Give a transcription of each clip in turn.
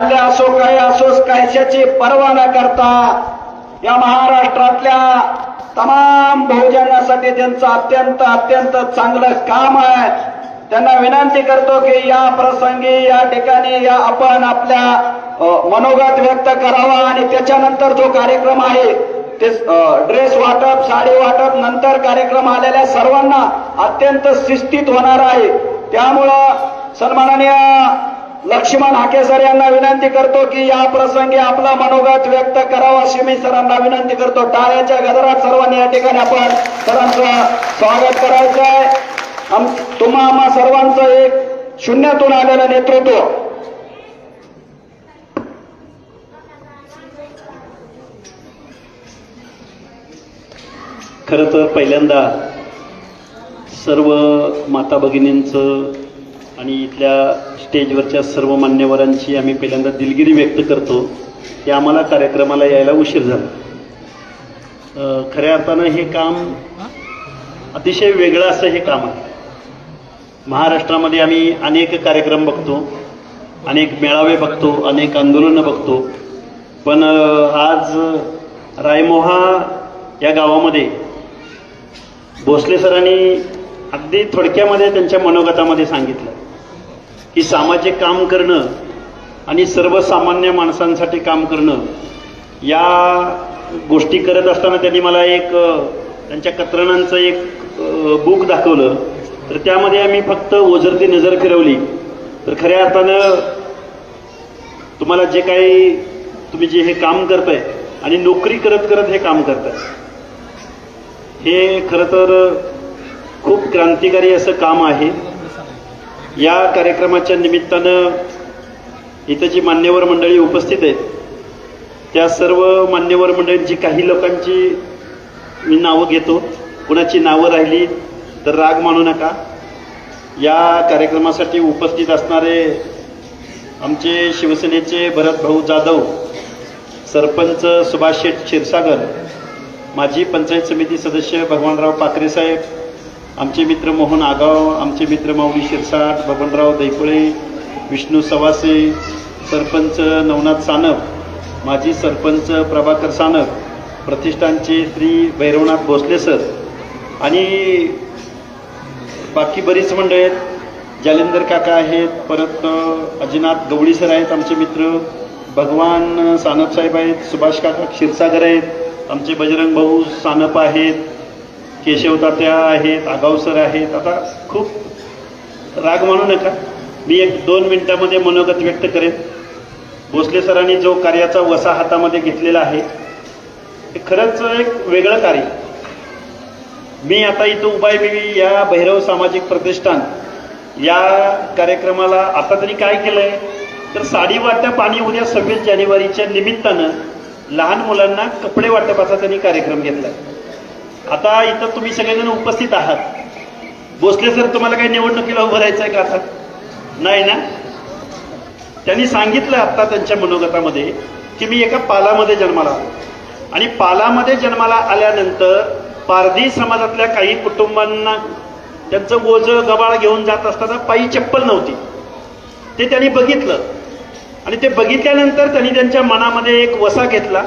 आपल्या असो काय असोच कशाची पर्वा न करता या महाराष्ट्रातल्या तमाम बहुजनासाठी त्यांचं अत्यंत अत्यंत चांगलं काम आहे. त्यांना विनंती करतो की या प्रसंगी या ठिकाणी या आपण आपल्या मनोगत व्यक्त करावा आणि त्याच्यानंतर जो कार्यक्रम आहे ते ड्रेस वाटप साडी वाटप नंतर कार्यक्रम आलेल्या सर्वांना अत्यंत शिस्तीत होणार आहे. त्यामुळं सन्माननीय लक्ष्मण हाके सर यांना विनंती करतो की या प्रसंगी आपला मनोगत व्यक्त करावा. अशी मी सरांना विनंती करतो. टाळ्याच्या गजरात सर्वांनी या ठिकाणी आपण सरांचं स्वागत करायचं आहे आम- तुम्हा आम्हा सर्वांचं एक शून्यातून आलेलं नेतृत्व. खरं तर पहिल्यांदा सर्व माता भगिनींचं आणि इथल्या स्टेजवरच्या सर्व मान्यवरांची आम्ही पहिल्यांदा दिलगिरी व्यक्त करतो. की आम्हाला कार्यक्रमाला यायला उशीर झाला. खऱ्या अर्थानं हे काम अतिशय वेगळं असं हे काम आहे. महाराष्ट्रामध्ये आम्ही अनेक कार्यक्रम बघतो अनेक मेळावे बघतो अनेक आंदोलनं बघतो. पण आज रायमोहा या गावामध्ये भोसले सरांनी अगदी थोडक्यामध्ये त्यांच्या मनोगतामध्ये सांगितलं. की सामाजिक काम करणं आणि सर्वसामान्य माणसांसाठी काम करणं या गोष्टी करत असताना त्यांनी मला एक त्यांच्या कतरणांचं एक बुक दाखवलं. तर त्यामध्ये आम्ही फक्त ओझरती नजर फिरवली. तर खऱ्या अर्थानं तुम्हाला जे काही तुम्ही जे हे काम करताय आणि नोकरी करत करत हे काम करताय. हे खरं तर खूप क्रांतिकारी असं काम आहे. या कार्यक्रमाच्या निमित्तानं इथं जी मान्यवर मंडळी उपस्थित आहेत त्या सर्व मान्यवर मंडळींची काही लोकांची मी नावं घेतो कुणाची नावं राहिली तर राग मानू नका. या कार्यक्रमासाठी उपस्थित असणारे आमचे शिवसेनेचे भरत भाऊ जाधव सरपंच सुभाष शेठ क्षीरसागर माजी पंचायत समिती सदस्य भगवानराव पाकरे साहेब आमचे मित्र मोहन आगाव आमचे मित्र माऊली शिरसाट बबनराव दैपळे विष्णू सवासे सरपंच नवनाथ सानप माजी सरपंच प्रभाकर सानप प्रतिष्ठानचे श्री भैरवनाथ भोसले सर आणि बाकी बरीच मंडळी आहेत. जालिंदर काका आहेत परत अजिनाथ गवळी सर आहेत आमचे मित्र भगवान सानप साहेब आहेत सुभाष काका क्षीरसागर आहेत आमचे बजरंग भाऊ सानप आहेत केशवतात्या आहेत आगावसर आहेत. आता खूप राग मानू नका. मी एक दोन मिनिटामध्ये मनोगत व्यक्त करेन. भोसले सरांनी जो कार्याचा वसा हातामध्ये घेतलेला आहे हे खरंच एक वेगळं कार्य. मी आता इथं उभा आहे मी या भैरव सामाजिक प्रतिष्ठान या कार्यक्रमाला आता तरी काय केलंय? तर साडी वाटप आणि उद्या सव्वीस जानेवारीच्या निमित्तानं लहान मुलांना कपडे वाटपाचा त्यांनी कार्यक्रम घेतला आहे आता इथं तुम्ही सगळेजण उपस्थित आहात. भोसले सर तुम्हाला काही निवडणुकीला उभं राहायचं आहे का आता? नाही ना? त्यांनी सांगितलं आत्ता त्यांच्या मनोगतामध्ये की मी एका पालामध्ये जन्माला आलो. आणि पालामध्ये जन्माला आल्यानंतर पारधी समाजातल्या काही कुटुंबांना त्यांचं ओझ गबाळ घेऊन जात असताना पायी चप्पल नव्हती. ते त्यांनी बघितलं. आणि ते बघितल्यानंतर त्यांनी त्यांच्या मनामध्ये एक वसा घेतला.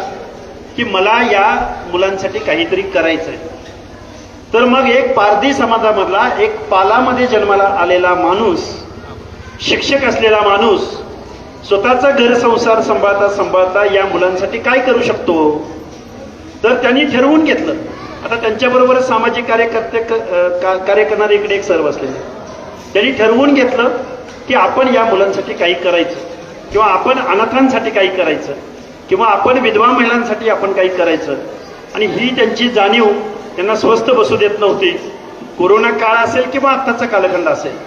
की मला या मुलांसाठी काहीतरी करायचंय. तर मग एक पारधी समाजामधला एक पालामध्ये जन्माला आलेला माणूस शिक्षक असलेला माणूस स्वतःचा घर संसार सांभाळता सांभाळता या मुलांसाठी काय करू शकतो? तर त्यांनी ठरवून घेतलं. आता त्यांच्याबरोबर सामाजिक कार्यकर्ते क- का- कार्य करणारे इकडे एक सर बसलेले त्यांनी ठरवून घेतलं की आपण या मुलांसाठी काही करायचं किंवा आपण अनाथांसाठी काही करायचं. किंवा आपण विधवा महिलांसाठी आपण काही करायचं. आणि ही त्यांची जाणीव त्यांना स्वस्थ बसू देत नव्हती. कोरोना काळ असेल किंवा आत्ताचा कालखंड असेल.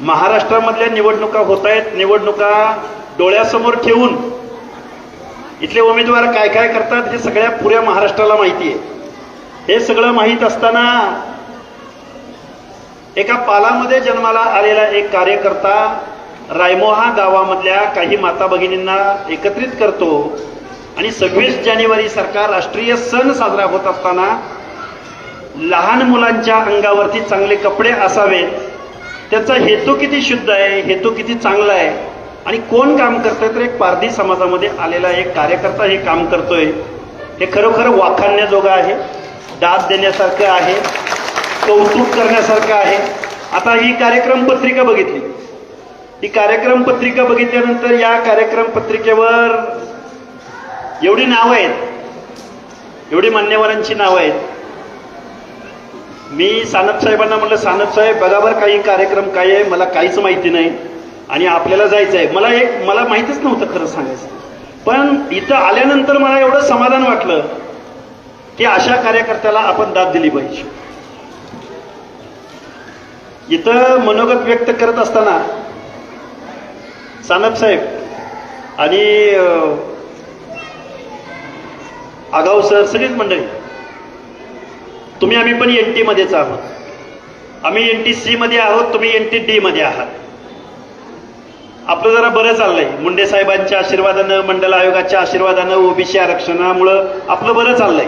महाराष्ट्रामधल्या निवडणुका होत आहेत. निवडणुका डोळ्यासमोर ठेवून इथले उमेदवार काय काय करतात हे सगळ्या पुऱ्या महाराष्ट्राला माहिती आहे. हे सगळं माहीत असताना एका पालामध्ये जन्माला आलेला एक कार्यकर्ता रायमोहा गावामधल्या काही माता भगिनींना एकत्रित करतो. आणि सव्वीस जानेवारी सारखा राष्ट्रीय सण साजरा होत असताना लहान मुलांच्या अंगावरती चांगले कपडे असावेत त्याचा हेतू किती शुद्ध आहे? हेतू किती चांगला आहे? आणि कोण काम करतंय? तर एक पारधी समाजामध्ये आलेला एक कार्यकर्ता हे काम करतोय. हे खरोखर वाखाणण्याजोगं आहे. दाद देण्यासारखं आहे. कौतुक करण्यासारखं आहे. आता ही कार्यक्रम पत्रिका बघितली. ही कार्यक्रम पत्रिका बघितल्यानंतर या कार्यक्रम पत्रिकेवर एवढी नावं आहेत. एवढी मान्यवरांची नावं आहेत. मी सानप साहेबांना म्हटलं सानप साहेब बघावर काही कार्यक्रम काय आहे? मला काहीच माहिती नाही. आणि आपल्याला जायचं आहे मला एक मला माहितीच नव्हतं खरं सांगायचं. पण इथं आल्यानंतर मला एवढं समाधान वाटलं की अशा कार्यकर्त्याला आपण दाद दिली पाहिजे. इथं मनोगत व्यक्त करत असताना सानप साहेब आणि आगाव सर सगळीच मंडळी. तुम्ही आम्ही पण एन टी मध्येच आहोत. आम्ही एन टी सी मध्ये आहोत तुम्ही एन टी डी मध्ये आहात. आपलं जरा बरं चाललंय. मुंडे साहेबांच्या आशीर्वादानं मंडल आयोगाच्या आशीर्वादानं ओबीसी आरक्षणामुळं आपलं बरं चाललंय.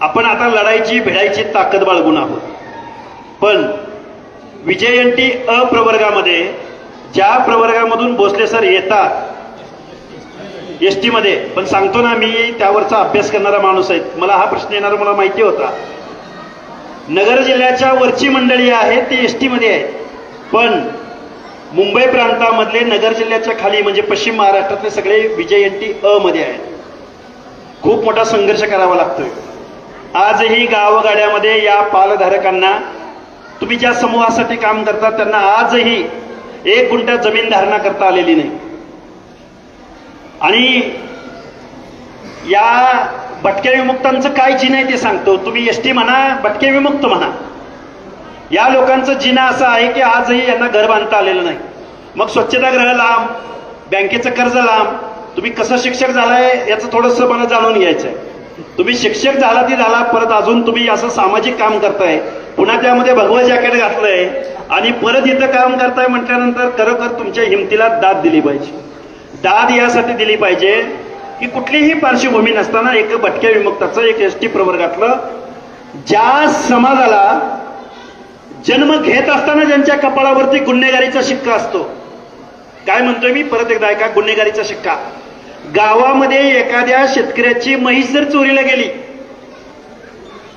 आपण आता लढायची भिडायची ताकद बाळगून आहोत. पण विजय एन टी अ प्रवर्गामध्ये ज्या प्रवर्गामधून भोसले सर येतात एस टीमध्ये पण सांगतो ना मी त्यावरचा अभ्यास करणारा माणूस आहे. मला हा प्रश्न येणारा मला माहिती होता. नगर जिल्ह्याच्या वरची मंडळी आहेत ते एस टीमध्ये आहेत आहे. पण मुंबई प्रांतामधले नगर जिल्ह्याच्या खाली म्हणजे पश्चिम महाराष्ट्रातले सगळे विजय एन टी अ मध्ये आहेत. खूप मोठा संघर्ष करावा लागतोय. आजही गावगाड्यामध्ये या पालधारकांना तुम्ही ज्या समूहासाठी काम करता त्यांना आजही एक गुंठा जमीन धारणा करता आलेली नाही. आणि या भटक्या विमुक्तांचं काय जिन आहे ते सांगतो. तुम्ही एस टी म्हणा भटके विमुक्त म्हणा. या लोकांचं जिना असं आहे की आजही यांना घर बांधता आलेलं नाही. मग स्वच्छतागृह लांब बँकेचं कर्ज लांब तुम्ही कसं शिक्षक झालाय याचं थोडंसं मला जाणून घ्यायचं आहे तुम्ही शिक्षक झाला ती झाला परत अजून तुम्ही असं सामाजिक काम करताय. पुन्हा त्यामध्ये भगवं जॅकेट घातलंय आणि परत इथं काम करताय म्हटल्यानंतर खरोखर तुमच्या हिमतीला दाद दिली पाहिजे. दाद यासाठी दिली पाहिजे की कुठलीही पार्श्वभूमी नसताना एक भटक्या विमुक्ताचं एक एस टी प्रवर्गातलं ज्या समाजाला जन्म घेत असताना ज्यांच्या कपाळावरती गुन्हेगारीचा शिक्का असतो. काय म्हणतोय मी? परत एकदा ऐका गुन्हेगारीचा शिक्का. गावामध्ये एखाद्या शेतकऱ्याची म्हैस जर चोरीला गेली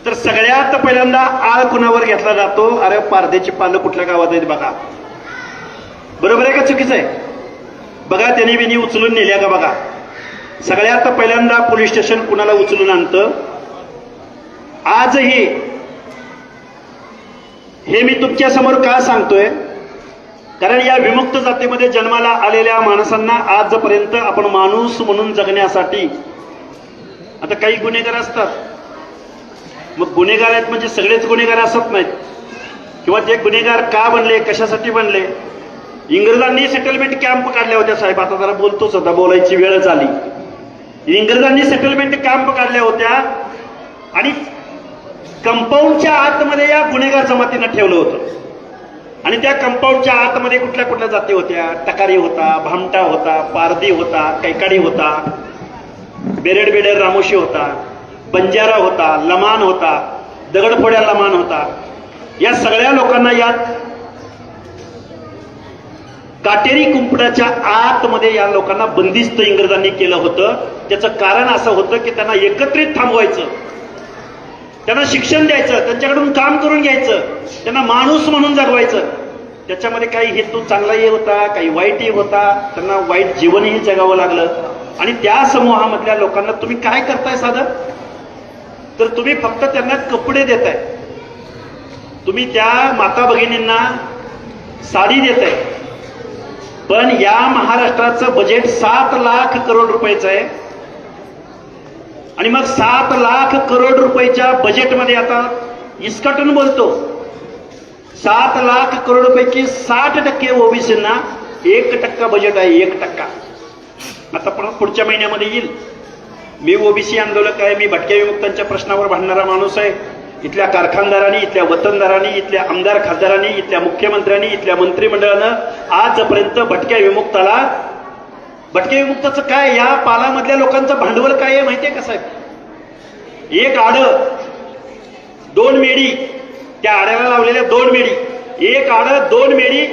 तर सगळ्यात पहिल्यांदा आळ कुणावर घेतला जातो? अरे पारदेची पानं कुठल्या गावात आहेत बघा. बरोबर आहे का चुकीचं आहे? बघा त्यांनी बिनी उचलून नेल्या का बघा? सगळ्यात पहिल्यांदा पोलीस स्टेशन कुणाला उचलून आणतं? आजही हे मी तुमच्यासमोर का सांगतोय? कारण या विमुक्त जातीमध्ये जन्माला आलेल्या माणसांना आजपर्यंत आपण माणूस म्हणून जगण्यासाठी आता काही गुन्हेगार असतात. मग गुन्हेगार आहेत म्हणजे सगळेच गुन्हेगार असत नाहीत. किंवा ते गुन्हेगार का बनले? कशासाठी बनले? इंग्रजांनी सेटलमेंट कॅम्प काढल्या होत्या साहेब. आता जरा बोलतोच होता बोलायची वेळच आली इंग्रजांनी सेटलमेंट कॅम्प काढल्या होत्या आणि कंपाऊंडच्या आतमध्ये या गुन्हेगार जमातीनं ठेवलं होतं. आणि त्या कंपाऊंडच्या आतमध्ये कुठल्या कुठल्या जाती होत्या? टकारी होता भामटा होता पारदी होता कैकाडी होता बेरेड बेडेड रामोशी होता बंजारा होता लमान होता दगडफोड्या लमान होता. या सगळ्या लोकांना यात काटेरी कुंपणाच्या आतमध्ये या लोकांना बंदिस्त इंग्रजांनी केलं होतं. त्याचं कारण असं होतं की त्यांना एकत्रित थांबवायचं. त्यांना शिक्षण द्यायचं त्यांच्याकडून काम करून घ्यायचं त्यांना माणूस म्हणून जगवायचं. त्याच्यामध्ये काही हेतू चांगलाही होता काही वाईटही होता. त्यांना वाईट जीवनही जगावं लागलं. आणि त्या समूहामधल्या लोकांना तुम्ही काय करताय साधं? तर तुम्ही फक्त त्यांना कपडे देताय. तुम्ही त्या माता भगिनींना साडी देताय. पण या महाराष्ट्राचं बजेट सात लाख करोड रुपयाचं आहे. आणि मग सात लाख करोड रुपयाच्या बजेटमध्ये आता इस्कटून बोलतो. सात लाख करोड पैकी साठ टक्के ओबीसींना एक टक्का बजेट आहे एक टक्का. आता पण पुढच्या महिन्यामध्ये येईल. मी ओबीसी आंदोलक आहे मी भटक्या विमुक्तांच्या प्रश्नावर भांडणारा माणूस आहे. इथल्या कारखानदारांनी इथल्या वतनदारांनी इथल्या आमदार खासदारांनी इथल्या मुख्यमंत्र्यांनी इथल्या मंत्रिमंडळानं आजपर्यंत भटक्या विमुक्ताला भटक्या विमुक्ताचं काय? या पालामधल्या लोकांचं भांडवल काय आहे माहितीये का साहेब? एक आड दोन मेडी त्या आड्याला लावलेल्या दोन मेडी एक आड दोन मेडी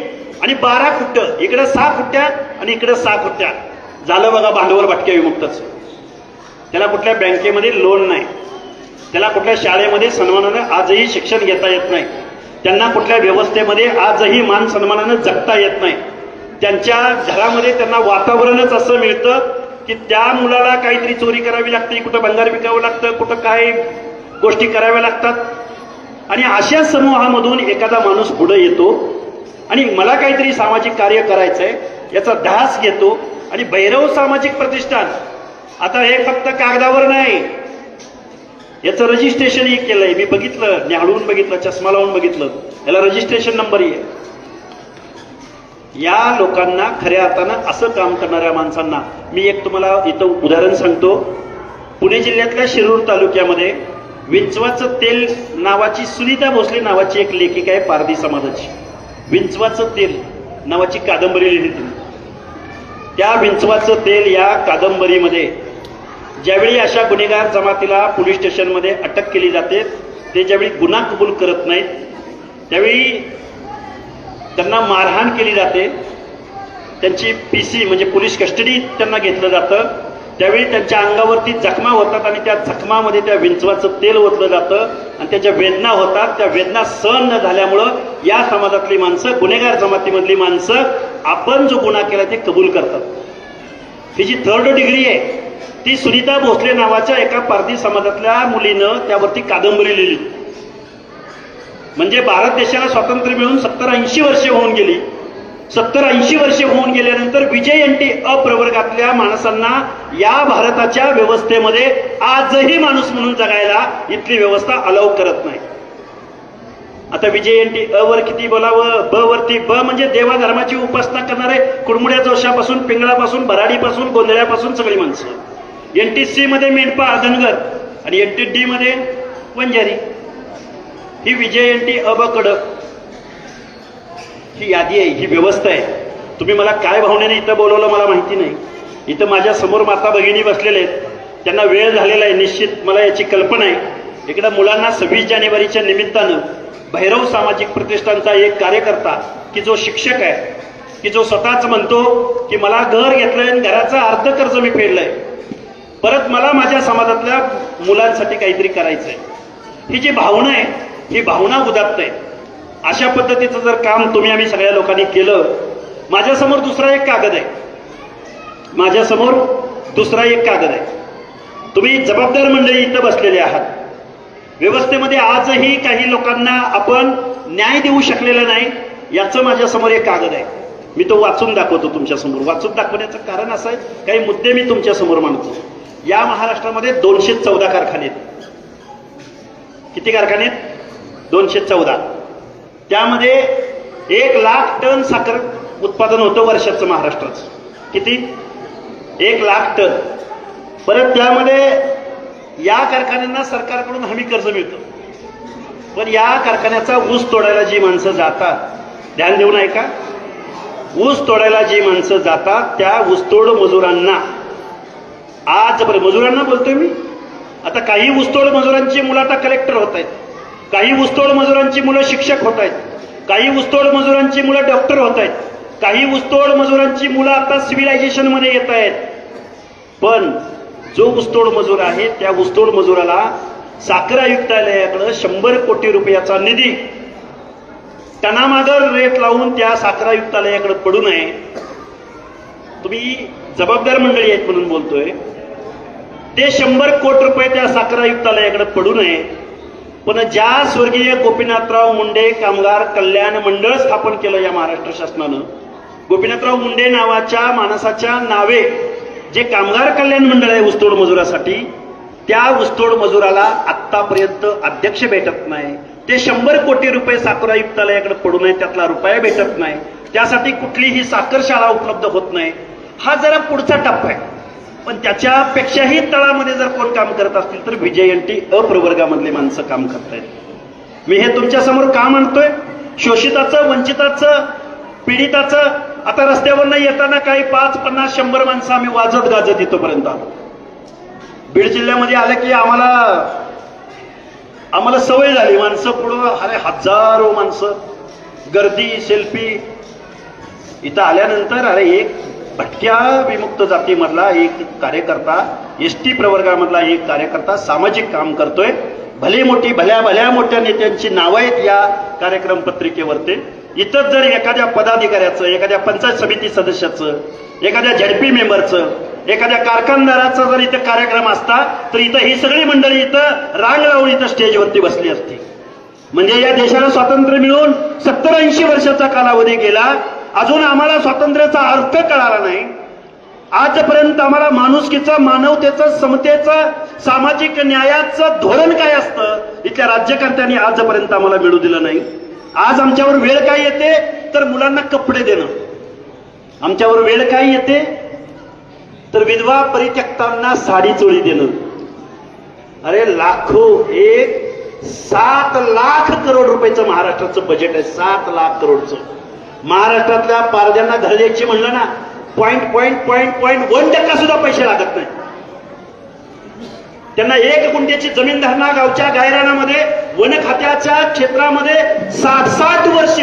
आणि बारा खुट्ट. इकडे सहा खुट्ट्या आणि इकडे सहा फुट्ट्या झालं बघा भांडवल भटक्या विमुक्तच. त्याला कुठल्या बँकेमध्ये लोन नाही. त्याला कुठल्या शाळेमध्ये सन्मानानं आजही शिक्षण घेता येत नाही. त्यांना कुठल्या व्यवस्थेमध्ये आजही मान सन्मानानं जगता येत नाही. त्यांच्या घरामध्ये त्यांना वातावरणच असं मिळतं की त्या मुलाला काहीतरी चोरी करावी लागते कुठं भंगार विकावं लागतं कुठं काय गोष्टी कराव्या लागतात. आणि अशा समूहामधून एखादा माणूस पुढे येतो आणि मला काहीतरी सामाजिक कार्य करायचंय याचा ध्यास घेतो. आणि भैरव सामाजिक प्रतिष्ठान आता हे फक्त कागदावर नाही याचं रजिस्ट्रेशनही केलंय. मी बघितलं न्याहाळून बघितलं चष्मा लावून बघितलं. याला रजिस्ट्रेशन नंबर आहे या लोकांना खऱ्या अर्थानं असं काम करणाऱ्या माणसांना मी एक तुम्हाला इथं उदाहरण सांगतो. पुणे जिल्ह्यातल्या शिरूर तालुक्यामध्ये विंचवाचं तेल नावाची सुनीता भोसले नावाची एक लेखिका आहे पारधी समाजाची. विंचवाचं तेल नावाची कादंबरी लिहिली त्या विंचवाचं तेल या कादंबरीमध्ये ज्यावेळी अशा गुन्हेगार जमातीला पोलीस स्टेशनमध्ये अटक केली जाते ते ज्यावेळी गुन्हा कबूल करत नाहीत त्यावेळी त्यांना मारहाण केली जाते. त्यांची पी सी म्हणजे पोलीस कस्टडी त्यांना घेतलं जातं. त्यावेळी त्यांच्या अंगावरती जखमा होतात आणि त्या जखमामध्ये त्या विंचवाचं तेल ओतलं जातं आणि त्याच्या वेदना होतात त्या वेदना सहन न झाल्यामुळं या समाजातली माणसं गुन्हेगार जमातीमधली माणसं आपण जो गुन्हा केला ते कबूल करतात. ही जी थर्ड डिग्री आहे ती सुनीता भोसले नावाच्या एका पारधी समाजातल्या मुलीनं त्यावरती कादंबरी लिहिली. म्हणजे भारत देशाला स्वातंत्र्य मिळून सत्तर ऐंशी वर्षे होऊन गेली. सत्तर ऐंशी वर्षे होऊन गेल्यानंतर विजयंती अप्रवर्गातल्या माणसांना या भारताच्या व्यवस्थेमध्ये आजही माणूस म्हणून जगायला इथली व्यवस्था अलाव करत नाही. आता विजयंती अ वर किती बोलावं ब वरती ब म्हणजे देवाधर्माची उपासना करणारे कुडमुड्या जोशापासून पिंगळापासून भराडीपासून गोंधळ्यापासून सगळी माणसं. एन टी सी मध्ये मेंढपा धनगर आणि एन टी डी मध्ये वंजारी. ही विजयंती टी अब कडक ही यादी आहे ही व्यवस्था आहे. तुम्ही मला काय भावनेने इथं बोलवलं मला माहिती नाही. इथं माझ्यासमोर माता भगिनी बसलेले आहेत. त्यांना वेळ झालेला आहे निश्चित मला याची कल्पना आहे. इकडं मुलांना सव्वीस जानेवारीच्या निमित्तानं भैरव सामाजिक प्रतिष्ठानचा एक कार्यकर्ता की जो शिक्षक आहे की जो स्वतःच म्हणतो की मला घर घेतलंय आणि घराचं अर्ध कर्ज मी फेडलंय. परत मला माझ्या समाजातल्या मुलांसाठी काहीतरी करायचंय. ही जी भावना आहे ही भावना उदात्त आहे. अशा पद्धतीचं जर काम तुम्ही आम्ही सगळ्या लोकांनी केलं माझ्यासमोर दुसरा एक कागद आहे. माझ्यासमोर दुसरा एक कागद आहे. तुम्ही जबाबदार मंडळी इथं बसलेले आहात. व्यवस्थेमध्ये आजही काही लोकांना आपण न्याय देऊ शकलेला नाही याचं माझ्यासमोर एक कागद आहे. मी तो वाचून दाखवतो तुमच्यासमोर. वाचून दाखवण्याचं कारण असं आहे काही मुद्दे मी तुमच्यासमोर मांडतो. या महाराष्ट्रामध्ये दोनशे चौदा कारखाने आहेत. किती कारखाने आहेत? दोनशे चौदा. त्यामध्ये एक लाख टन साखर उत्पादन होतं वर्षाचं महाराष्ट्राचं. किती? एक लाख टन. परत त्यामध्ये या कारखान्यांना सरकारकडून हमी कर्ज मिळतं. पण या कारखान्याचा ऊस तोडायला जी माणसं जातात ध्यान देऊन ऐका ऊस तोडायला जी माणसं जातात त्या ऊसतोड मजुरांना आज बरं मजुरांना बोलतोय मी. आता काही ऊसतोड मजुरांची मुलं आता कलेक्टर होत आहेत. काही ऊसतोड मजुरांची मुलं शिक्षक होत आहेत. काही ऊसतोड मजुरांची मुलं डॉक्टर होत आहेत. काही ऊसतोड मजुरांची मुलं आता सिव्हिलायझेशनमध्ये येत आहेत. पण जो ऊसतोड मजूर आहे त्या ऊसतोड मजुराला साखर आयुक्तालयाकडं शंभर कोटी रुपयाचा निधी टनामागर रेट लावून त्या साखर आयुक्तालयाकडे पडू नये. तुम्ही जबाबदार मंडळी आहेत म्हणून बोलतोय. ते शंभर कोटी रुपये त्या साखर आयुक्तालयाकडे पडू नये. पण ज्या स्वर्गीय गोपीनाथराव मुंडे कामगार कल्याण मंडळ स्थापन केलं या महाराष्ट्र शासनानं गोपीनाथराव मुंडे नावाच्या माणसाच्या नावे जे कामगार कल्याण मंडळ आहे ऊसतोड मजुरासाठी त्या ऊसतोड मजुराला आत्तापर्यंत अध्यक्ष भेटत नाही. ते शंभर कोटी रुपये साखर आयुक्तालयाकडे पडू नये त्यातला रुपया भेटत नाही. त्यासाठी कुठलीही साखर शाळा उपलब्ध होत नाही. हा जरा पुढचा टप्पा आहे. पण त्याच्यापेक्षाही तळामध्ये जर कोण काम करत असतील तर विजयंती अप्रवर्गामधली माणसं काम करतायत. मी हे तुमच्यासमोर का म्हणतोय? शोषिताचं वंचिताचं पीडिताचं आता रस्त्यावरनं येताना काही पाच पन्नास शंभर माणसं आम्ही वाजत गाजत इथपर्यंत आलो. बीड जिल्ह्यामध्ये आलं की आम्हाला आम्हाला सवय झाली. माणसं पुढं अरे हजारो माणसं. गर्दी सेल्फी. इथं आल्यानंतर अरे एक भटक्या विमुक्त जातीमधला एक कार्यकर्ता एस टी प्रवर्गामधला एक कार्यकर्ता सामाजिक काम करतोय. भली मोठी भल्या भल्या मोठ्या नेत्यांची नावं आहेत या कार्यक्रम पत्रिकेवरती. इथं जर एखाद्या पदाधिकाऱ्याचं एखाद्या पंचायत समिती सदस्याचं एखाद्या झडपी मेंबरचं एखाद्या कारखानदाराचा जर इथं कार्यक्रम असता तर इथं ही सगळी मंडळी इथं रांग लावून इथं स्टेजवरती बसली असती. म्हणजे या देशाला स्वातंत्र्य मिळून सत्तर ऐंशी वर्षाचा कालावधी गेला अजून आम्हाला स्वातंत्र्याचा अर्थ कळाला नाही. आजपर्यंत आम्हाला माणुसकीचं मानवतेचं समतेचं सामाजिक न्यायाचं धोरण काय असतं इथल्या राज्यकर्त्यांनी आजपर्यंत आम्हाला मिळू दिलं नाही. आज आमच्यावर वेळ काय येते तर मुलांना कपडे देणं. आमच्यावर वेळ काय येते तर विधवा परित्यक्तांना साडी चोळी देणं. अरे लाखो एक सात लाख करोड रुपयाचं महाराष्ट्राचं बजेट आहे सात लाख करोडचं. महाराष्ट्रातल्या पारद्यांना घर द्यायची म्हणलं ना point point point point one टक्का सुद्धा पैसे लागत नाही. त्यांना एक गुंठ्याची जमीन धरणा गावच्या गायरानामध्ये वन खात्याच्या क्षेत्रामध्ये साठ साठ वर्ष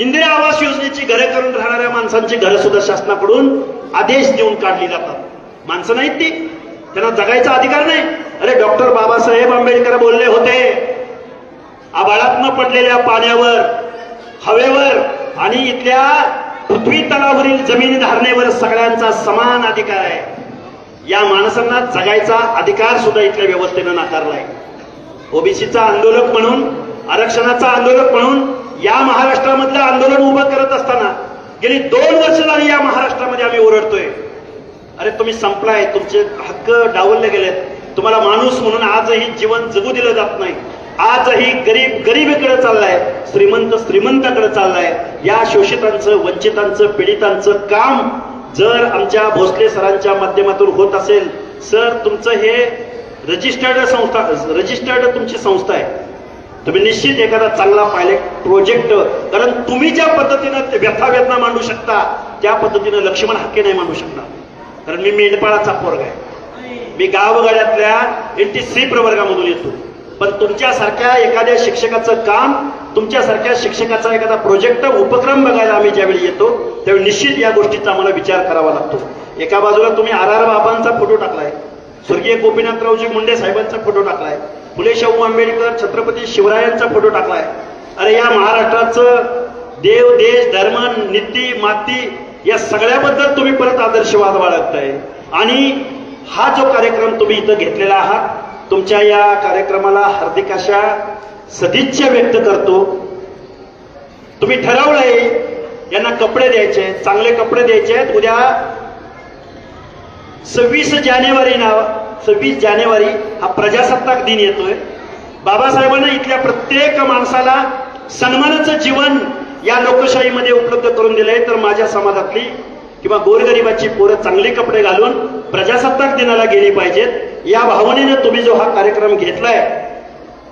इंदिरा आवास योजनेची घरं करून राहणाऱ्या माणसांची घरं सुद्धा शासनाकडून आदेश देऊन काढली जातात. माणसं नाहीत ती. त्यांना जगायचा अधिकार नाही. अरे डॉक्टर बाबासाहेब आंबेडकर बोलले होते आबाळातनं पडलेल्या पाण्यावर हवेवर आणि इथल्या पृथ्वी तलावरील जमीन धारणेवर सगळ्यांचा समान अधिकार आहे. या माणसांना जगायचा अधिकार सुद्धा इथल्या व्यवस्थेनं नाकारलाय. ओबीसीचा आंदोलक म्हणून आरक्षणाचा आंदोलक म्हणून या महाराष्ट्रामधलं आंदोलन उभं करत असताना गेली दोन वर्ष झाली या महाराष्ट्रामध्ये आम्ही ओरडतोय. अरे तुम्ही संपलाय तुमचे हक्क डावलले गेलेत. तुम्हाला माणूस म्हणून आजही जीवन जगू दिलं जात नाही. आजही गरीब गरीबीकडे चाललाय श्रीमंत श्रीमंताकडे चाललाय. या शोषितांचं वंचितांचं पीडितांचं काम जर आमच्या भोसले सरांच्या माध्यमातून होत असेल सर तुमचं हे रजिस्टर्ड संस्था रजिस्टर्ड तुमची संस्था आहे. तुम्ही निश्चित एखादा चांगला पायलट प्रोजेक्ट कारण तुम्ही ज्या पद्धतीनं ते व्यथा वेदना मांडू शकता त्या पद्धतीनं लक्ष्मण हक्के नाही मांडू शकणार. कारण मी मेंढपाळाचा पोरग आहे. मी गावगाड्यातल्या एन टी सी प्रवर्गामधून येतो. पण तुमच्यासारख्या एखाद्या शिक्षकाचं काम तुमच्यासारख्या शिक्षकाचा एखादा प्रोजेक्ट उपक्रम बघायला आम्ही ज्यावेळी येतो त्यावेळी निश्चित या गोष्टीचा आम्हाला विचार करावा लागतो. एका बाजूला तुम्ही आर आर बाबांचा फोटो टाकलाय स्वर्गीय गोपीनाथरावजी मुंडे साहेबांचा फोटो टाकलाय फुले शाहू आंबेडकर छत्रपती शिवरायांचा फोटो टाकलाय. अरे या महाराष्ट्राचं देव देश धर्म नीती माती या सगळ्याबद्दल तुम्ही परत आदर्शवाद बाळगताय. आणि हा जो कार्यक्रम तुम्ही इथं घेतलेला आहात तुमच्या या कार्यक्रमाला हार्दिक अशा सदिच्छा व्यक्त करतो. तुम्ही ठरवलंय यांना कपडे द्यायचे चांगले कपडे द्यायचे आहेत. उद्या सव्वीस जानेवारी नाव सव्वीस जानेवारी हा प्रजासत्ताक दिन येतोय. बाबासाहेबांना इथल्या प्रत्येक माणसाला सन्मानाचं जीवन या लोकशाहीमध्ये उपलब्ध करून दिलंय. तर माझ्या समाजातली किंवा गोरगरिबाची पोरं चांगले कपडे घालून प्रजासत्ताक दिनाला गेली पाहिजेत. या भावनेनं तुम्ही जो हा कार्यक्रम घेतलाय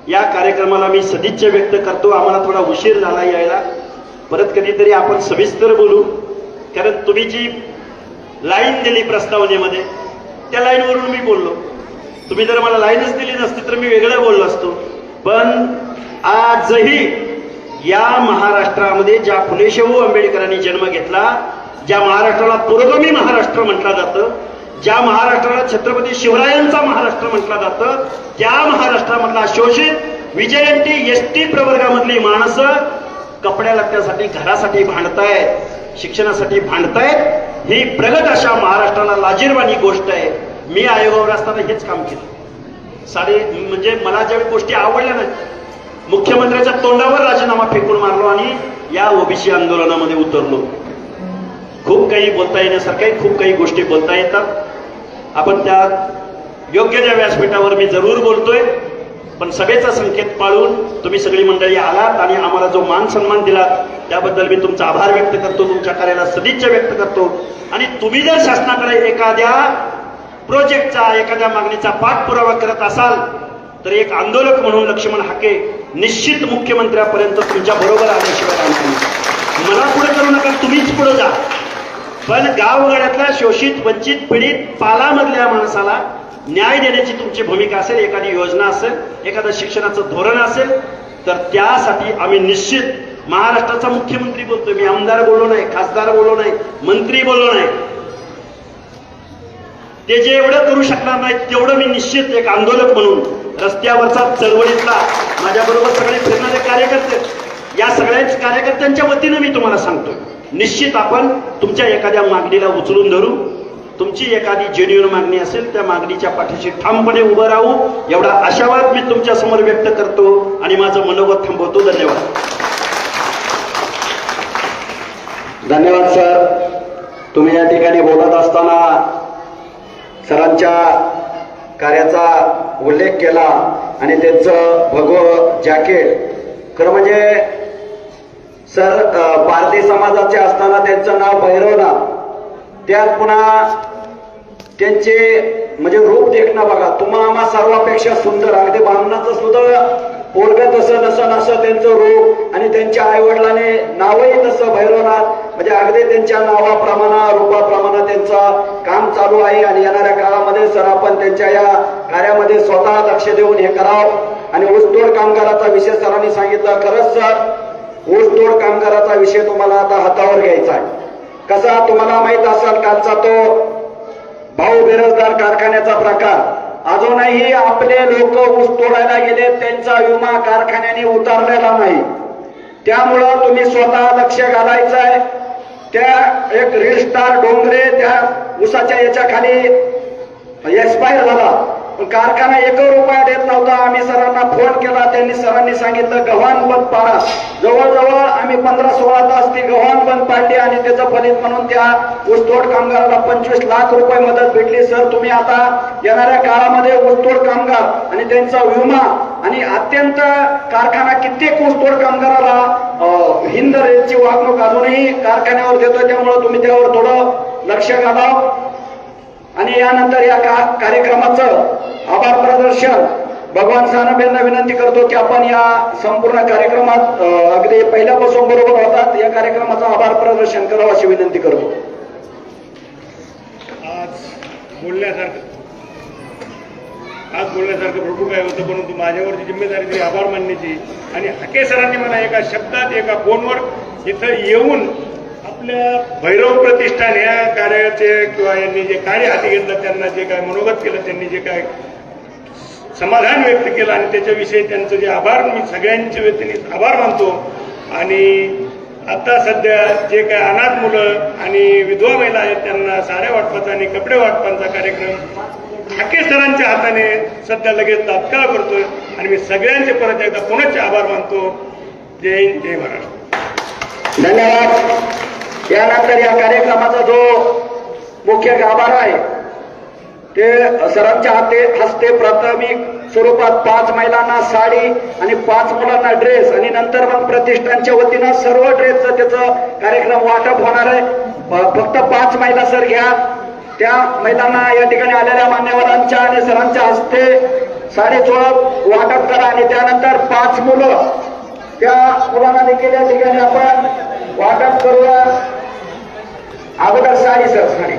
या कार्यक्रमाला मी सदिच्छा व्यक्त करतो. आम्हाला थोडा उशीर झाला यायला. परत कधीतरी आपण सविस्तर बोलू. कारण तुम्ही जी लाईन दिली प्रस्तावनेमध्ये त्या लाईनवरून मी बोललो. तुम्ही जर मला लाईनच दिली नसती तर मी वेगळं बोललो असतो. पण आजही या महाराष्ट्रामध्ये ज्या फुले शाहू आंबेडकरांनी जन्म घेतला ज्या महाराष्ट्राला पुरोगामी महाराष्ट्र म्हटलं जातं ज्या महाराष्ट्राला छत्रपती शिवरायांचा महाराष्ट्र म्हटलं जातं त्या महाराष्ट्रामधला शोषित विजयंती एस टी प्रवर्गामधली माणसं कपड्या लत्त्यासाठी घरासाठी भांडतायत शिक्षणासाठी भांडतायत ही प्रगत अशा महाराष्ट्राला लाजीरवाणी गोष्ट आहे. मी आयोगावर असताना हेच काम केलं. साडे म्हणजे मला ज्या गोष्टी आवडल्या नाही मुख्यमंत्र्याच्या तोंडावर राजीनामा फेकून मारलो आणि या ओबीसी आंदोलनामध्ये उतरलो. खूप काही बोलता येण्यासारखं खूप काही गोष्टी बोलता येतात. आपण त्या योग्य त्या व्यासपीठावर मी जरूर बोलतोय पण सभेचा संकेत पाळून तुम्ही सगळी मंडळी आलात आणि आम्हाला जो मान सन्मान दिला त्याबद्दल मी तुमचा आभार व्यक्त करतो तुमच्या कार्याला सदिच्छा व्यक्त करतो. आणि तुम्ही जर शासनाकडे एखाद्या प्रोजेक्टचा एखाद्या मागणीचा पाठपुरावा करत असाल तर एक आंदोलक म्हणून लक्ष्मण हाके निश्चित मुख्यमंत्र्यापर्यंत तुमच्या बरोबर आल्याशिवाय मला पुढे करू नका तुम्हीच पुढे जा. पण गावगाड्यातल्या शोषित वंचित पीडित पालामधल्या माणसाला न्याय देण्याची तुमची भूमिका असेल एखादी योजना असेल एखादं शिक्षणाचं धोरण असेल तर त्यासाठी आम्ही निश्चित महाराष्ट्राचा मुख्यमंत्री बोलतोय. मी आमदार बोललो नाही खासदार बोललो नाही मंत्री बोललो नाही. ते जे एवढं करू शकणार नाही तेवढं मी निश्चित एक आंदोलक म्हणून रस्त्यावरचा चळवळीतला माझ्याबरोबर सगळे फिरणारे कार्यकर्ते या सगळ्याच कार्यकर्त्यांच्या वतीनं मी तुम्हाला सांगतो निश्चित आपण तुमच्या एखाद्या मागणीला उचलून धरू. तुमची एखादी जेन्युअन मागणी असेल त्या मागणीच्या पाठीशी ठामपणे उभं राहू. एवढा आशावाद मी तुमच्यासमोर व्यक्त करतो आणि माझं मनोगत थांबवतो. धन्यवाद. धन्यवाद सर. तुम्ही या ठिकाणी बोलत असताना सरांच्या कार्याचा उल्लेख केला आणि त्यांचं भगव जॅकेट खरं म्हणजे सर पारधी समाजाचे असताना त्यांचं नाव भैरवनाथ. त्यात पुन्हा त्यांचे म्हणजे रूप देखणं बघा. तुम्हा आम्हा सर्वापेक्षा सुंदर अगदी बामणाचं सुद्धा पोरग तसं नसं नसं त्यांचं रूप आणि त्यांच्या आईवडिलाने नावही तसं भैरवनाथ. म्हणजे अगदी त्यांच्या नावाप्रमाणे रूपाप्रमाणे त्यांचं काम चालू आहे आणि येणाऱ्या काळामध्ये सर आपण त्यांच्या या कार्यामध्ये स्वतः लक्ष देऊन हे करावं. आणि ऊसतोड कामगाराचा विषय सरांनी सांगितलं. खरंच सर ऊसतोड कामगाराचा विषय तुम्हाला आता हातावर घ्यायचा आहे. कसा तुम्हाला माहीत असाल कालचा तो भाऊ बेरोजगार कारखान्याचा प्रकार? अजूनही आपले लोक ऊस तोडायला गेले त्यांचा विमा कारखान्याने उतारलेला नाही. त्यामुळं तुम्ही स्वतः लक्ष घालायचं आहे. त्या एक रील स्टार डोंगरे त्या उसाच्या याच्या खाली एक्सपायर झाला. कारखाना एक रुपया देत नव्हता. आम्ही सरांना फोन केला. त्यांनी सरांनी सांगितलं गव्हाण बंद पाडा. जवळजवळ आम्ही पंधरा सोळा तास ती गव्हाण बंद पाडली आणि त्याचं फलित म्हणून त्या ऊसतोड कामगाराला पंचवीस लाख रुपये मदत भेटली. सर तुम्ही आता येणाऱ्या काळामध्ये ऊसतोड कामगार आणि त्यांचा विमा आणि अत्यंत कारखाना कित्येक ऊसतोड कामगाराला हिंद रेलची वागणूक अजूनही कारखान्यावर देतोय. त्यामुळे तुम्ही त्यावर थोडं लक्ष घालाव. आणि यानंतर या का- कार्यक्रमाचं आभार प्रदर्शन भगवान सानप यांना विनंती करतो की आपण या संपूर्ण कार्यक्रमात अगदी पहिल्यापासून बरोबर होतात. या कार्यक्रमाचं आभार प्रदर्शन करावं अशी विनंती करतो. आज बोलण्यासारखं आज बोलण्यासारखं भरपूर काय होतं परंतु माझ्यावरची जिम्मेदारी ती आभार मानण्याची. आणि हके सरांनी मला एका शब्दात एका फोनवर इथं येऊन आपल्या भैरव प्रतिष्ठान या कार्याचे किंवा यांनी जे कार्य हाती घेतलं त्यांना जे काय मनोगत केलं त्यांनी जे काय समाधान व्यक्त केलं आणि त्याच्याविषयी त्यांचं जे आभार मी सगळ्यांच्या व्यक्तीने आभार मानतो. आणि आता सध्या जे काय अनाथ मुलं आणि विधवा महिला आहेत त्यांना साऱ्या वाटपाचा आणि कपडे वाटपांचा कार्यक्रम ठाके सरांच्या हाताने सध्या लगेच तात्काळ करतोय. आणि मी सगळ्यांचे परत एकदा पुनश्च आभार मानतो. जय हिंद जय महाराष्ट्र. धन्यवाद. यानंतर या कार्यक्रमाचा जो मुख्य गाभार आहे ते सरांच्या हाते हस्ते प्राथमिक स्वरूपात पाच महिलांना साडी आणि पाच मुलांना ड्रेस आणि नंतर मग प्रतिष्ठानच्या वतीनं सर्व ड्रेसचं त्याचं कार्यक्रम वाटप होणार आहे. फक्त पाच महिला सर घ्या. त्या महिलांना या ठिकाणी आलेल्या मान्यवरांच्या आणि सरांच्या हस्ते साडेचोळ वाटप करा आणि त्यानंतर पाच मुलं त्या मुलांना देखील या ठिकाणी आपण वाटप करूया. अगोदर साडी सर साडी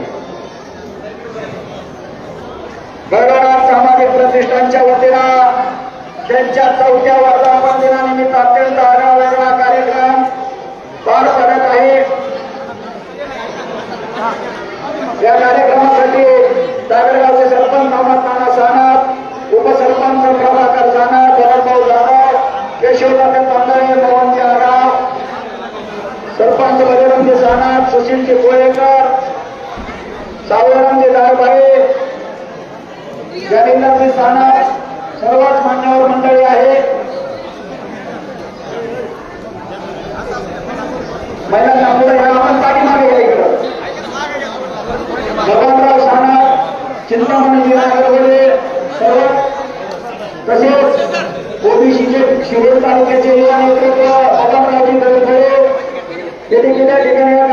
भगवान सामाजिक प्रतिष्ठानच्या वतीनं त्यांच्या चौथ्या वर्गात दिनानिमित्त अत्यंत आगळा कार्यक्रम पार पडत आहे या कार्यक्रमासाठी दागडगावचे सरपंच मोहम्मद नाना सानप उपसरपंच प्रभाकर सानप भरतभाऊ जाधव केशवदादा तांदळे मोहनजी आगाव सरपंच बजरंगी सुशीलचे कोळेकर सावरामचे दारभाई जमीनदारजी साना सर्वच मान्यवर मंडळी आहे. महिलांना पुढे आपण पाठीमागे या इकडं. भगवानराव सानप चिंतामणी जिल्हा सर्व तसेच ओबीसीचे शिरोड तालुक्याचे युवा नेतृत्व भगवानरावजी दरखळे हे देखील या ठिकाणी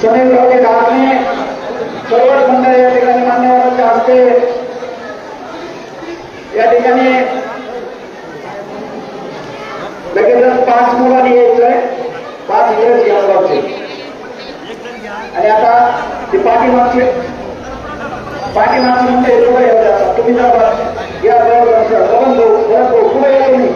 समीर रावले काकणे सर्वच मंडळ या ठिकाणी मान्यवरांच्या हस्ते या ठिकाणी लगेचच पाच मुलांनी यायचंय पाच दिवस यावं आणि आता ते पाठीमागचे पाठीमागचे म्हणजे लोक येऊ जातात तुम्ही जातात या जवळ जवळ भाऊ पुढे या तुम्ही